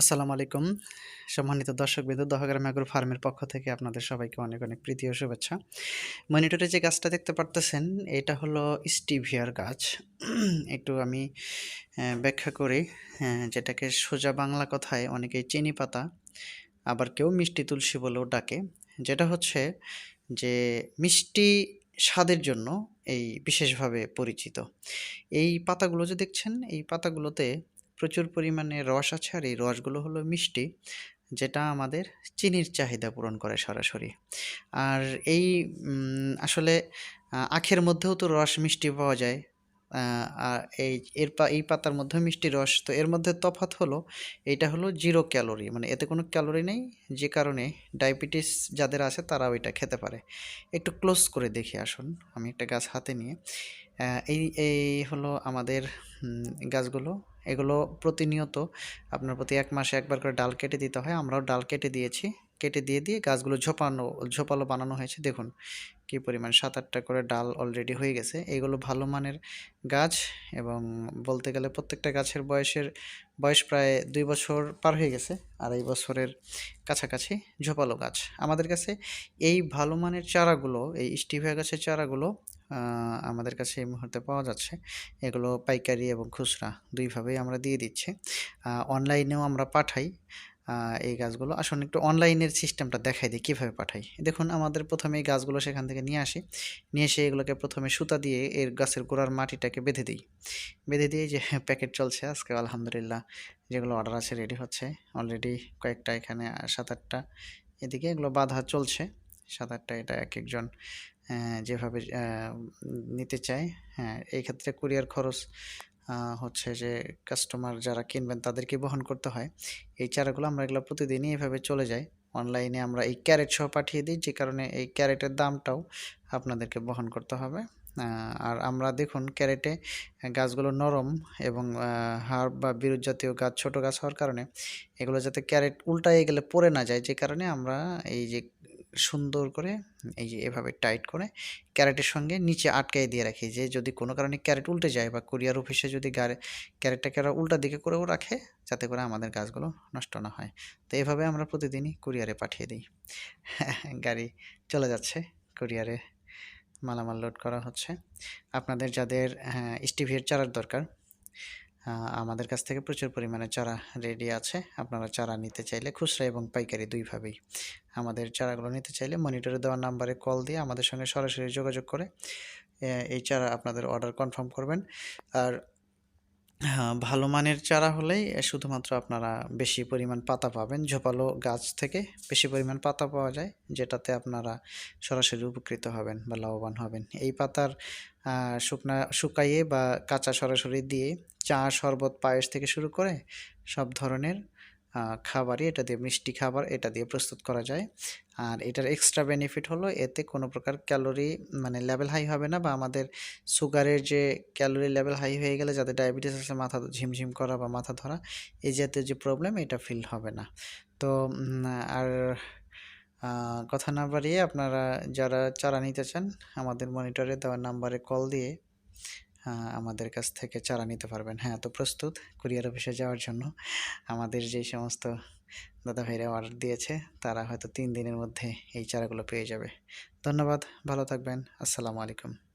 আসসালামু আলাইকুম। সম্মানিত দর্শকবৃন্দ, দহগ্রাম অ্যাগ্রো ফার্মের পক্ষ থেকে আপনাদের সবাইকে অনেক অনেক প্রীতি ও শুভেচ্ছা। মনিটরে যে গাছটা দেখতে পারতেছেন, এটা হলো স্টিভিয়ার গাছ। একটু আমি ব্যাখ্যা করি যেটাকে সোজা বাংলা কথায় অনেকেই চিনি পাতা, আবার কেউ মিষ্টি তুলসী বলেও ডাকে। যেটা হচ্ছে যে, মিষ্টি স্বাদের জন্য এই বিশেষভাবে পরিচিত। এই পাতাগুলো যে দেখছেন, এই পাতাগুলোতে প্রচুর পরিমাণে রস আছে আর এই রসগুলো হলো মিষ্টি, যেটা আমাদের চিনির চাহিদা পূরণ করে সরাসরি। আর এই আসলে আখের মধ্যেও তো রস মিষ্টি পাওয়া যায় আর এই, এর পা, এই পাতার মধ্যেও মিষ্টি রস। তো এর মধ্যে তফাৎ হলো এইটা হলো জিরো ক্যালোরি মানে এতে কোনো ক্যালোরি নেই, যে কারণে ডায়াবেটিস যাদের আছে তারাও এটা খেতে পারে। একটু ক্লোজ করে দেখি, আসুন, আমি একটা গাছ হাতে নিয়ে। এই এই হলো আমাদের গাছগুলো। এগুলো প্রতিনিয়ত আপনার প্রতি এক মাসে একবার করে ডাল কেটে দিতে হয়। আমরাও ডাল কেটে দিয়েছি। কেটে দিয়ে দিয়ে গাছগুলো ঝোপানো, ঝোপালো বানানো হয়েছে। দেখুন কী পরিমাণ সাত আটটা করে ডাল অলরেডি হয়ে গেছে। এগুলো ভালো মানের গাছ এবং বলতে গেলে প্রত্যেকটা গাছের বয়সের, বয়স প্রায় দুই বছর পার হয়ে গেছে। আর এই বছরের কাছাকাছি ঝোপালো গাছ। আমাদের কাছে এই ভালো মানের চারাগুলো, এই স্টিভিয়া গাছের চারাগুলো আমাদের কাছে এই মুহূর্তে পাওয়া যাচ্ছে। এগুলো পাইকারি এবং খুচরা দুইভাবেই আমরা দিয়ে দিচ্ছি। অনলাইনেও আমরা পাঠাই। এই গাছগুলো। আসুন একটু অনলাইনের সিস্টেমটা দেখাই দিই, কীভাবে পাঠাই? দেখুন, আমাদের প্রথমে এই গাছগুলো সেখান থেকে নিয়ে আসি। নিয়ে এসে এগুলোকে প্রথমে সুতা দিয়ে এর গাছের গোড়ার মাটিটাকে বেঁধে দিই। বেঁধে দিয়ে যে প্যাকেট চলছে আজকে, আলহামদুলিল্লাহ। যেগুলো অর্ডার আছে রেডি হচ্ছে। অলরেডি কয়েকটা এখানে সাত আটটা। এদিকে এগুলো বাঁধা চলছে। সাত আটটা এটা এক একজন যেভাবে নিতে চায়। হ্যাঁ এই ক্ষেত্রে কুরিয়ার খরচ হচ্ছে যে কাস্টমার যারা কিনবেন তাদেরকে বহন করতে হয়। এই চারাগুলো আমরা এগুলো প্রতিদিনই এভাবে চলে যাই। অনলাইনে আমরা এই ক্যারেট সহ পাঠিয়ে দিই, যে কারণে এই ক্যারেটের দামটাও আপনাদেরকে বহন করতে হবে। আর আমরা দেখুন ক্যারেটে গাছগুলো নরম এবং হার বা বিরুৎ জাতীয় গাছ, ছোট গাছ হওয়ার কারণে এগুলো যাতে ক্যারেট উল্টায়ে গেলে পড়ে না যায়, যে কারণে আমরা এই যে সুন্দর করে, এই যে এভাবে টাইট করে ক্যারেটের সঙ্গে নিচে আটকাই দিয়ে রাখি। যে যদি কোনো কারণে ক্যারেট উল্টে যায় বা কুরিয়ার অফিসে যদি গাড়ি, ক্যারেটটাকে ওরা উল্টা দিকে করেও রাখে, যাতে করে আমাদের গাছগুলো নষ্ট না হয়। তো এভাবে আমরা প্রতিদিনই কুরিয়ারে পাঠিয়ে দিই। গাড়ি চলে যাচ্ছে, কুরিয়ারে মালামাল লোড করা হচ্ছে। আপনাদের যাদের হ্যাঁ স্টিভির চারার দরকার আমাদের কাছ থেকে প্রচুর পরিমাণে চারা রেডি আছে। আপনারা চারা নিতে চাইলে খুচরা এবং পাইকারি দুইভাবেই। আমাদের চারাগুলো নিতে চাইলে মনিটরে দেওয়া নাম্বারে কল দিয়ে আমাদের সঙ্গে সরাসরি যোগাযোগ করে এই চারা আপনাদের অর্ডার কনফার্ম করবেন। আর হ্যাঁ ভালো মানের চারা হলেই শুধুমাত্র আপনারা বেশি পরিমাণ পাতা পাবেন। ঝোপালো গাছ থেকে বেশি পরিমাণ পাতা পাওয়া যায়, যেটাতে আপনারা সরাসরি উপকৃত হবেন বা লাভবান হবেন। এই পাতার শুকনা, শুকাইয়ে বা কাঁচা সরাসরি দিয়ে চা শরবত, পায়েস থেকে শুরু করে সব ধরনের খাবারই এটা দিয়ে মিষ্টি খাবার, এটা দিয়ে প্রস্তুত করা যায়। আর এটার এক্সট্রা বেনিফিট হলো, এতে কোনো প্রকার ক্যালোরি মানে লেভেল হাই হবে না বা আমাদের সুগারের যে ক্যালোরি লেভেল হাই হয়ে গেলে যাদের ডায়াবেটিস আছে, মাথা ঝিমঝিম করা বা মাথা ধরা, এই জাতীয় যে প্রবলেম এটা ফিল হবে না। তো আর কথা না বাড়িয়ে আপনারা যারা চারা নিতে চান, আমাদের মনিটরে দেওয়া নাম্বারে কল দিয়ে আমাদের কাছ থেকে চারা নিতে পারবেন। হ্যাঁ তো প্রস্তুত কুরিয়ার অফিসে যাওয়ার জন্য। আমাদের যে সমস্ত দাদা ভাইরা অর্ডার দিয়েছে, তারা হয়তো তিন দিনের মধ্যে এই চারাগুলো পেয়ে যাবে। ধন্যবাদ, ভালো থাকবেন। আসসালামু আলাইকুম।